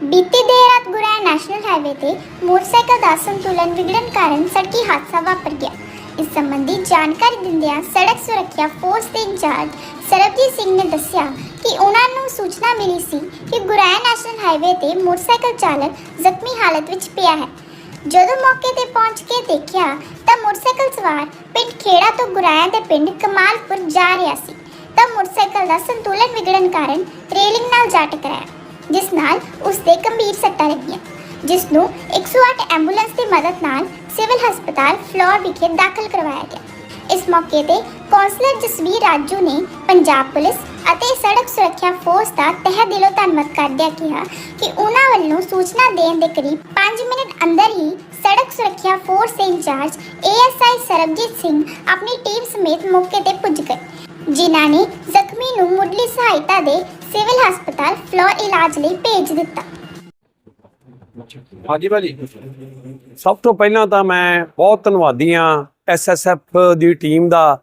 ਬੀਤੀ ਦੇਰ ਰਾਤ ਗੁਰੈਣ ਨੈਸ਼ਨਲ ਹਾਈਵੇ ਤੇ ਮੋਟਰਸਾਈਕਲ ਦਾ ਸੰਤੁਲਨ ਵਿਗੜਨ ਕਾਰਨ ਸੜਕੀ ਹਾਦਸਾ ਵਾਪਰ ਗਿਆ ਇਸ ਸੰਬੰਧੀ ਜਾਣਕਾਰੀ ਦਿੰਦਿਆਂ ਸੜਕ ਸੁਰੱਖਿਆ ਫੋਰਸ ਦੇ ਇੰਚਾਰਜ ਸਰਬਜੀਤ ਸਿੰਘ ਨੇ ਦੱਸਿਆ ਕਿ ਉਹਨਾਂ ਨੂੰ ਸੂਚਨਾ ਮਿਲੀ ਸੀ ਕਿ ਗੁਰੈਣ ਨੈਸ਼ਨਲ ਹਾਈਵੇ ਤੇ ਮੋਟਰਸਾਈਕਲ ਚਾਲਕ ਜ਼ਖਮੀ ਹਾਲਤ ਵਿੱਚ ਪਿਆ ਹੈ ਜਦੋਂ ਮੌਕੇ ਤੇ ਪਹੁੰਚ ਕੇ ਦੇਖਿਆ ਤਾਂ ਮੋਟਰਸਾਈਕਲ ਸਵਾਰ ਪਿੰਡ ਖੇੜਾ ਤੋਂ ਗੁਰਾਇਆ ਦੇ ਪਿੰਡ ਕਮਾਲਪੁਰ ਜਾ ਰਿਹਾ ਸੀ ਤਾਂ ਮੋਟਰਸਾਈਕਲ ਦਾ ਸੰਤੁਲਨ ਵਿਗੜਨ ਕਾਰਨ ਰੇਲਿੰਗ ਨਾਲ ਜਾ ਟਕਰਾਇਆ ਜਿਸ ਨਾਲ ਉਸ ਦੇ ਗੰਭੀਰ ਸੱਟਾਂ ਲੱਗੀਆਂ। ਜਿਸ ਨੂੰ 108 ਐਂਬੂਲੈਂਸ ਦੀ ਮਦਦ ਨਾਲ ਸਿਵਲ ਹਸਪਤਾਲ ਫਲੋਰ ਵਿਖੇ ਦਾਖਲ ਕਰਵਾਇਆ ਗਿਆ। ਇਸ ਮੌਕੇ ਤੇ ਕੌਂਸਲਰ ਜਸਵੀਰ ਰਾਜੂ ਨੇ ਪੰਜਾਬ ਪੁਲਿਸ ਅਤੇ ਸੜਕ ਸੁਰੱਖਿਆ ਫੋਰਸ ਦਾ ਤਹਿ ਦਿਲੋਂ ਧੰਨਵਾਦ ਕਰਦਿਆਂ ਕਿਹਾ ਕਿ ਉਹਨਾਂ ਵੱਲੋਂ ਸੂਚਨਾ ਦੇਣ ਦੇ ਕਰੀਬ 5 ਮਿੰਟ ਅੰਦਰ ਹੀ ਸੜਕ ਸੁਰੱਖਿਆ ਫੋਰਸ ਦੇ ਇੰਚਾਰਜ ਏਐਸਆਈ ਸਰਬਜੀਤ ਸਿੰਘ ਆਪਣੀ ਟੀਮ ਸਮੇਤ ਮੌਕੇ ਤੇ ਪੁੱਜ ਗਏ। ਜਿਨ੍ਹਾਂ ਨੇ ਜ਼ਖਮੀ ਨੂੰ ਮੁੱਢਲੀ ਸਹਾਇਤਾ ਦੇ ਸਿਵਲ ਹਸਪਤਾਲ ਫਲੋਰ ਇਲਾਜ ਲਈ ਭੇਜ ਦਿੱਤਾ। ਹਾਂਜੀ ਭਾਜੀ। ਸਭ ਤੋਂ ਪਹਿਲਾਂ ਤਾਂ ਮੈਂ ਬਹੁਤ ਧੰਨਵਾਦੀ ਆ ਐਸਐਸਐਫ ਦੀ ਟੀਮ ਦਾ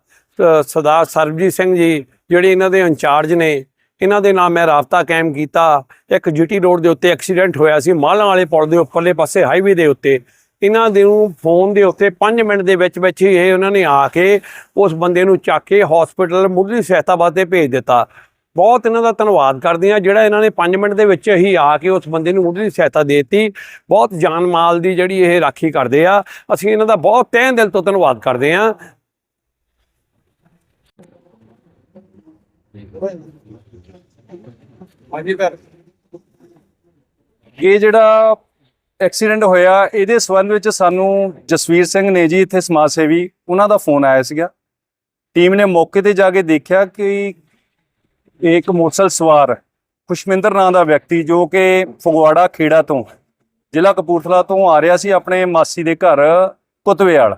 ਸਰਦਾਰ ਸਰਬਜੀਤ ਸਿੰਘ ਜੀ, ਜਿਹੜੇ ਇਹਨਾਂ ਦੇ ਇੰਚਾਰਜ ਨੇ। ਇਹਨਾਂ ਦੇ ਨਾਲ ਮੈਂ ਰਾਬਤਾ ਕਾਇਮ ਕੀਤਾ। ਇੱਕ ਜੀਟੀ ਰੋਡ ਦੇ ਉੱਤੇ ਐਕਸੀਡੈਂਟ ਹੋਇਆ ਸੀ, ਮਾਲਾਂ ਵਾਲੇ ਪੁਲ ਦੇ ਉੱਪਰਲੇ ਪਾਸੇ ਹਾਈਵੇ ਦੇ ਉੱਤੇ। ਇਹਨਾਂ ਦੇ ਨੂੰ ਫੋਨ ਦੇ ਉੱਤੇ 5 ਮਿੰਟ ਦੇ ਵਿੱਚ ਵਿੱਚ ਹੀ ਇਹ ਉਹਨਾਂ ਨੇ ਆ ਕੇ ਉਸ ਬੰਦੇ ਨੂੰ ਚੱਕ ਕੇ ਹਸਪੀਟਲ ਮੁੱਢਲੀ ਸਹਾਇਤਾ ਵਾਸਤੇ ਭੇਜ ਦਿੱਤਾ। ਬਹੁਤ ਇਹਨਾਂ ਦਾ ਧੰਨਵਾਦ ਕਰਦੇ ਆ ਜਿਹੜਾ ਇਹਨਾਂ ਨੇ 5 ਮਿੰਟ ਦੇ ਵਿੱਚ ਹੀ ਆ ਕੇ ਉਸ ਬੰਦੇ ਨੂੰ ਮੁੱਢਲੀ ਸਹਾਇਤਾ ਦੇ ਦਿੱਤੀ। ਬਹੁਤ ਜਾਨ ਮਾਲ ਦੀ ਜਿਹੜੀ ਇਹ ਰਾਖੀ ਕਰਦੇ ਆ। ਅਸੀਂ ਇਹਨਾਂ ਦਾ ਬਹੁਤ ਤਹਿ ਦਿਲ ਤੋਂ ਧੰਨਵਾਦ ਕਰਦੇ ਆ ਹਾਂਜੀ ਸਰ ਇਹ ਜਿਹੜਾ ਐਕਸੀਡੈਂਟ ਹੋਇਆ, ਇਹਦੇ ਸੰਬੰਧ ਵਿੱਚ ਸਾਨੂੰ ਜਸਵੀਰ ਸਿੰਘ ਨੇ ਜੀ ਇੱਥੇ ਸਮਾਜ ਸੇਵੀ, ਉਹਨਾਂ ਦਾ ਫੋਨ ਆਇਆ ਸੀਗਾ। ਟੀਮ ਨੇ ਮੌਕੇ ਤੇ ਜਾ ਕੇ ਦੇਖਿਆ ਕਿ ਇੱਕ ਮੋਟਰਸਾਈਕਲ ਸਵਾਰ ਖੁਸ਼ਮਿੰਦਰ ਨਾਂ ਦਾ ਵਿਅਕਤੀ, ਜੋ ਕਿ ਫਗਵਾੜਾ ਖੇੜਾ ਤੋਂ, ਜ਼ਿਲ੍ਹਾ ਕਪੂਰਥਲਾ ਤੋਂ ਆ ਰਿਹਾ ਸੀ ਆਪਣੇ ਮਾਸੀ ਦੇ ਘਰ ਕੁਤਵੇਵਾਲ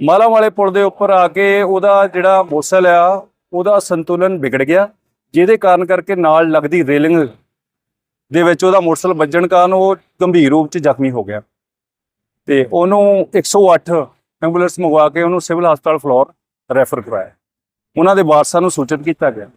ਮਾਲਾ ਵਾਲੇ ਪੁਲ ਦੇ ਉੱਪਰ ਆ ਕੇ ਉਹਦਾ ਜਿਹੜਾ ਮੋਟਰਸਾਈਕਲ ਆ, ਉਹਦਾ ਸੰਤੁਲਨ ਵਿਗੜ ਗਿਆ, ਜਿਹਦੇ ਕਾਰਨ ਕਰਕੇ ਨਾਲ ਲੱਗਦੀ ਰੇਲਿੰਗ ਦੇ ਵਿੱਚ ਉਹਦਾ ਮੋਟਰਸਾਈਕਲ ਵੱਜਣ ਕਾਰਨ ਉਹ ਗੰਭੀਰ ਰੂਪ 'ਚ ਜ਼ਖਮੀ ਹੋ ਗਿਆ। ਤੇ ਉਹਨੂੰ 108 ਐਂਬੂਲੈਂਸ ਮੰਗਵਾ ਕੇ ਉਹਨੂੰ ਸਿਵਲ ਹਸਪਤਾਲ ਫਲੋਰ ਰੈਫਰ ਕਰਵਾਇਆ। ਉਹਨਾਂ ਦੇ ਵਾਰਸਾਂ ਨੂੰ ਸੂਚਿਤ ਕੀਤਾ ਗਿਆ।